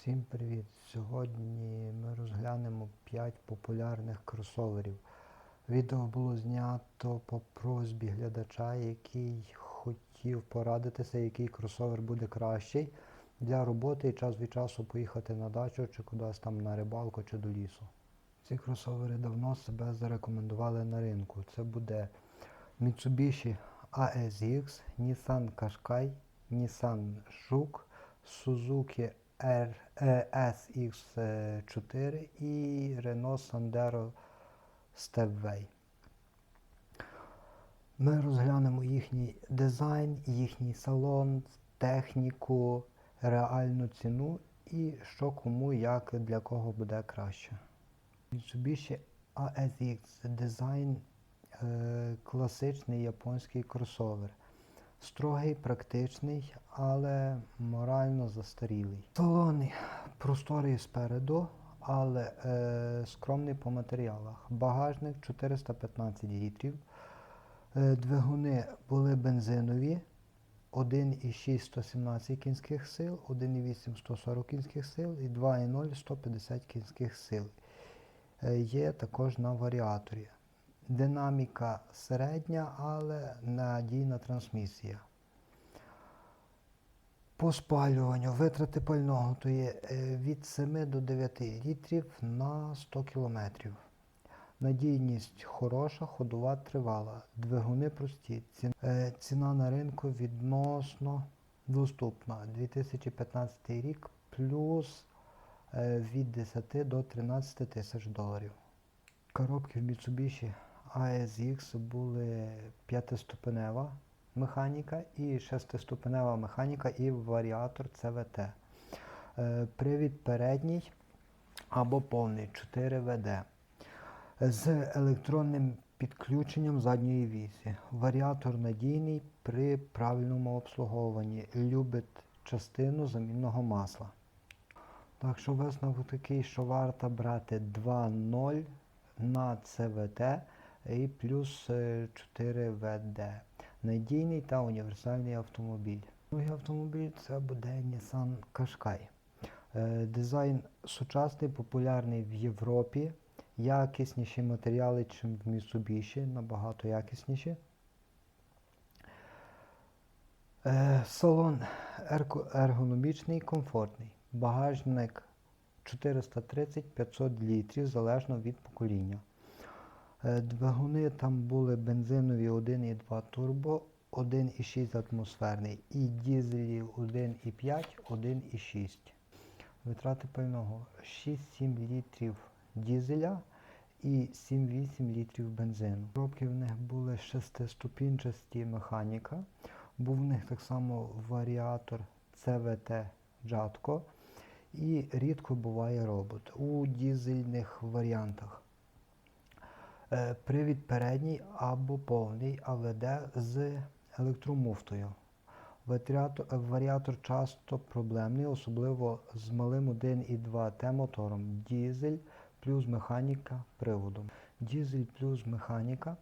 Всім привіт! Сьогодні ми розглянемо 5 популярних кросоверів. Відео було знято по просьбі глядача, який хотів порадитися, який кросовер буде кращий для роботи і час від часу поїхати на дачу чи кудись там на рибалку чи до лісу. Ці кросовери давно себе зарекомендували на ринку. Це буде Mitsubishi ASX, Nissan Qashqai, Nissan Juke, Suzuki SX4 і Renault Sandero Stepway. Ми розглянемо їхній дизайн, їхній салон, техніку, реальну ціну і що кому, як для кого буде краще. Mitsubishi ASX дизайн е, класичний японський кросовер. Строгий, практичний, але морально застарілий. Салони просторий спереду, але е, скромний по матеріалах. Багажник 415 літрів. Е, двигуни були бензинові. 1,6 117 кінських сил, 1,8 140 кінських сил і 2,0 150 кінських сил. Е, Є також на варіаторі. Динаміка середня, але надійна трансмісія. По спалюванню витрати пального то є е, від 7 до 9 літрів на 100 км. Надійність хороша, ходова тривала. Двигуни прості. Е, Ціна на ринку відносно доступна. 2015 рік плюс е, від 10 до 13 тисяч доларів. Коробки в Mitsubishi ASX були п'ятиступенева механіка і шестиступенева механіка і варіатор CVT. Е, Привід передній або повний 4 ВД з електронним підключенням задньої вісі. Варіатор надійний при правильному обслуговуванні. Любить частину замінного масла. Так що висновок такий, що варто брати 2.0 на ЦВТ і плюс е, 4 ВД. Надійний та універсальний автомобіль. Другий автомобіль це буде Nissan Qashqai. Е, Дизайн сучасний, популярний в Європі. Якісніші матеріали, ніж в Mitsubishi, набагато якісніші. Е, Салон ергономічний, комфортний. Багажник 430-500 літрів, залежно від покоління. Е, Двигуни там були бензинові 1,2 турбо, 1,6 атмосферний і дізелі 1,5, 1,6. Витрати пального 6-7 літрів дізеля і 7-8 літрів бензину. Коробки в них були шестиступінчасті механіка. Був в них так само варіатор CVT Jatco і рідко буває робот у дізельних варіантах. Е, Привід передній або повний АВД з електромуфтою. Варіатор, е, часто проблемний, особливо з малим 1,2 Т мотором. Дізель плюс механіка приводом. Дізель плюс механіка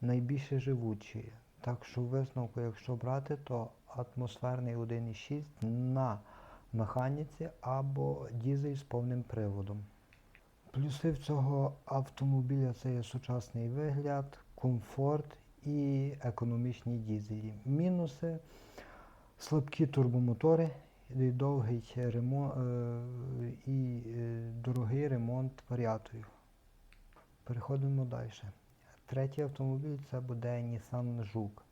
найбільше живучі. Так що висновку, якщо брати, то атмосферний 1,6 на механіці або дізель з повним приводом. Плюси в цього автомобіля це є сучасний вигляд, комфорт і економічні дізелі. Мінуси слабкі турбомотори, і довгий ремонт і е, дорогий ремонт варіаторів. Переходимо далі. Третій автомобіль це буде Nissan Juke.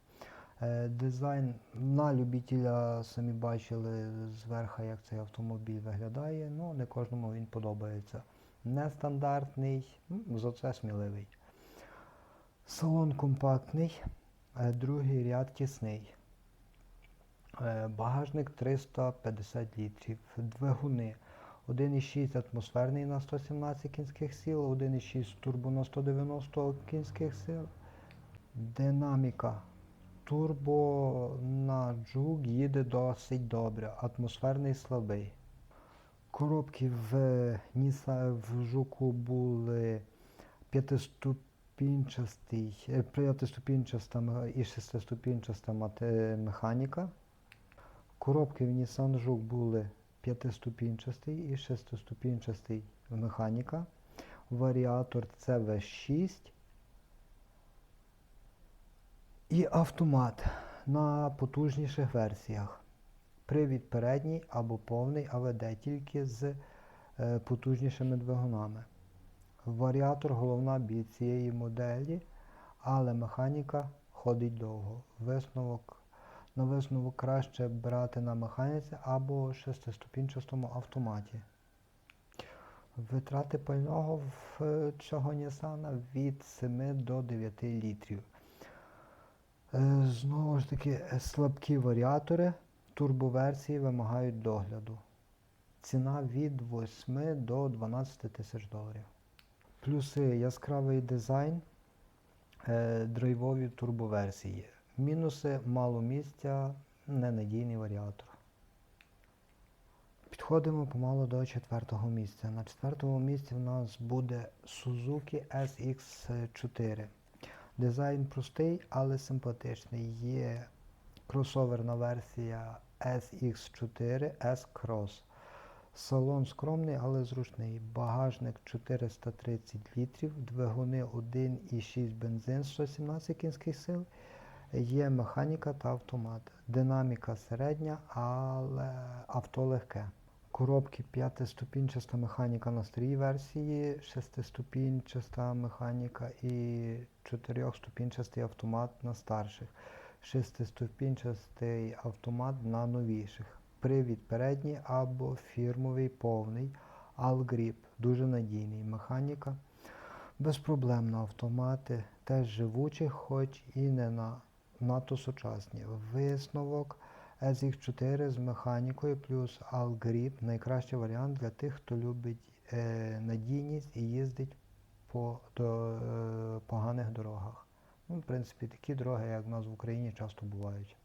Е, Дизайн на любителя самі бачили зверху, як цей автомобіль виглядає. Ну, не кожному він подобається. Нестандартний, м, зате сміливий. Салон компактний, е, другий ряд тісний. Е, Багажник 350 літрів. Двигуни 1,6 атмосферний на 117 кінських сил, 1,6 турбо на 190 кінських сил. Динаміка турбо на джук їде досить добре, атмосферний слабий. Коробки в Ніса в жуку були е, п'ятиступінчаста і шестиступінчаста механіка. Коробки в Nissan Juke були п'ятиступінчастий і шестиступінчастий механіка. Варіатор CV6 і автомат на потужніших версіях. Привід передній або повний АВД тільки з е, потужнішими двигунами. Варіатор головна біль цієї моделі, але механіка ходить довго. Висновок на висновок краще брати на механіці або шестиступінчастому автоматі. Витрати пального в е, цього Nissan від 7 до 9 літрів. Е, Знову ж таки, слабкі варіатори турбоверсії вимагають догляду. Ціна від 8 до 12 тисяч доларів. Плюси яскравий дизайн, е, драйвові турбоверсії. Мінуси мало місця, ненадійний варіатор. Підходимо помалу до четвертого місця. На четвертому місці в нас буде Suzuki SX4. Дизайн простий, але симпатичний. Є кросоверна версія SX4 S-Cross. Салон скромний, але зручний. Багажник 430 літрів, двигуни 1,6 бензин 117 кінських сил. Є механіка та автомат. Динаміка середня, але авто легке. Коробки п'ятиступінчаста механіка на старій версії, шестиступінчаста механіка і чотирьохступінчастий автомат на старших, шестиступінчастий автомат на новіших. Привід передній або фірмовий повний, Algrip, дуже надійний. Механіка безпроблемна. Автомати теж живучі, хоч і не на, надто сучасні. Висновок SX4 з механікою плюс Algrip найкращий варіант для тих, хто любить е, надійність і їздить по до, е, поганих дорогах. Ну, в принципі, такі дороги, як в нас в Україні, часто бувають.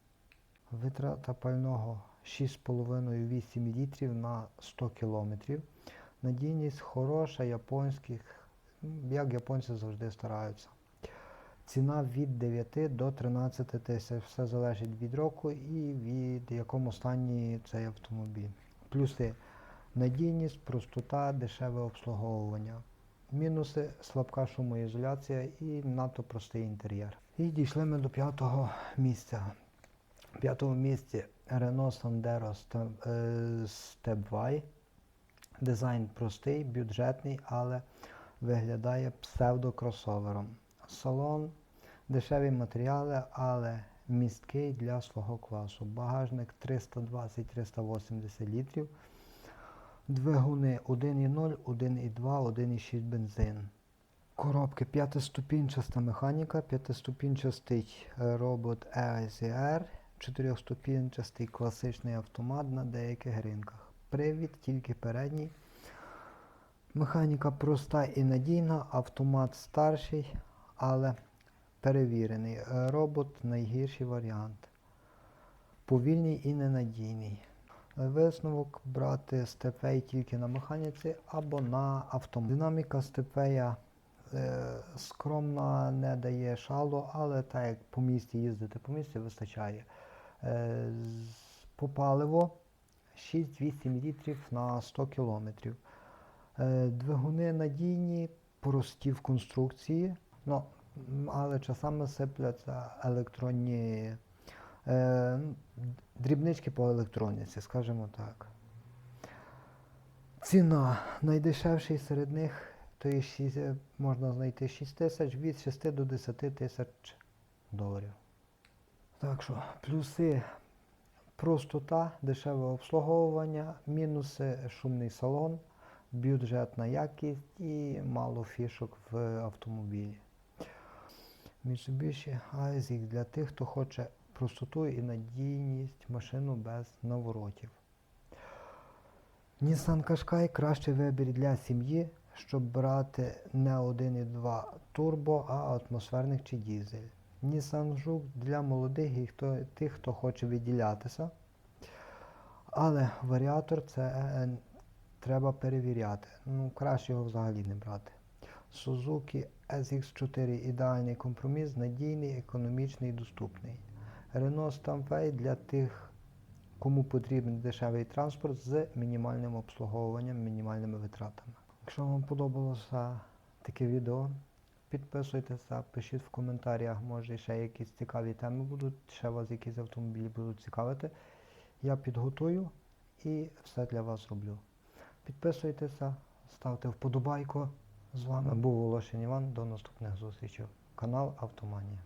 Витрата пального 6,5-8 літрів на 100 кілометрів. Надійність хороша, японських, ну, як японці завжди стараються. Ціна від 9 до 13 тисяч. Все залежить від року і від якому стані цей автомобіль. Плюси надійність, простота, дешеве обслуговування. Мінуси слабка шумоізоляція і надто простий інтер'єр. І дійшли ми до п'ятого місця. В п'ятому місці Renault Sandero е, Stepway. Дизайн простий, бюджетний, але виглядає псевдокросовером. Салон, дешеві матеріали, але місткий для свого класу. Багажник 320-380 літрів. Двигуни 1,0, 1,2, 1,6 бензин. Коробки п'ятиступінчаста механіка, п'ятиступінчастий е, робот EASR, чотирьохступінчастий класичний автомат на деяких ринках. Привід тільки передній. Механіка проста і надійна, автомат старший, але перевірений. Е, Робот найгірший варіант. Повільний і ненадійний. Висновок брати степей тільки на механіці або на автомат. Динаміка степея е, скромна, не дає шалу, але так як по місті їздити по місті вистачає. Е, по паливо 6-8 літрів на 100 кілометрів. Е, Двигуни надійні, прості в конструкції, ну, але часами сипляться електронні дрібнички по електроніці, скажімо так. Ціна найдешевший серед них, то є шість- е, можна знайти 6 тисяч від 6 до 10 тисяч доларів. Так що, плюси простота, дешеве обслуговування, мінуси шумний салон, бюджетна якість і мало фішок в автомобілі. Mitsubishi ASX для тих, хто хоче простоту і надійність машину без наворотів. Nissan Qashqai кращий вибір для сім'ї, щоб брати не 1,2 турбо, а атмосферник чи дізель. Nissan Juke для молодих і хто, тих, хто хоче виділятися. Але варіатор це е, треба перевіряти. Ну, краще його взагалі не брати. Suzuki SX4 ідеальний компроміс, надійний, економічний і доступний. Renault Stampway для тих, кому потрібен дешевий транспорт з мінімальним обслуговуванням, мінімальними витратами. Якщо вам подобалося таке відео, підписуйтеся, пишіть в коментарях, може ще якісь цікаві теми будуть, ще вас якісь автомобілі будуть цікавити. Я підготую і все для вас роблю. Підписуйтеся, ставте вподобайку. З вами був Волошин Іван. До наступних зустрічей. Канал Автоманія.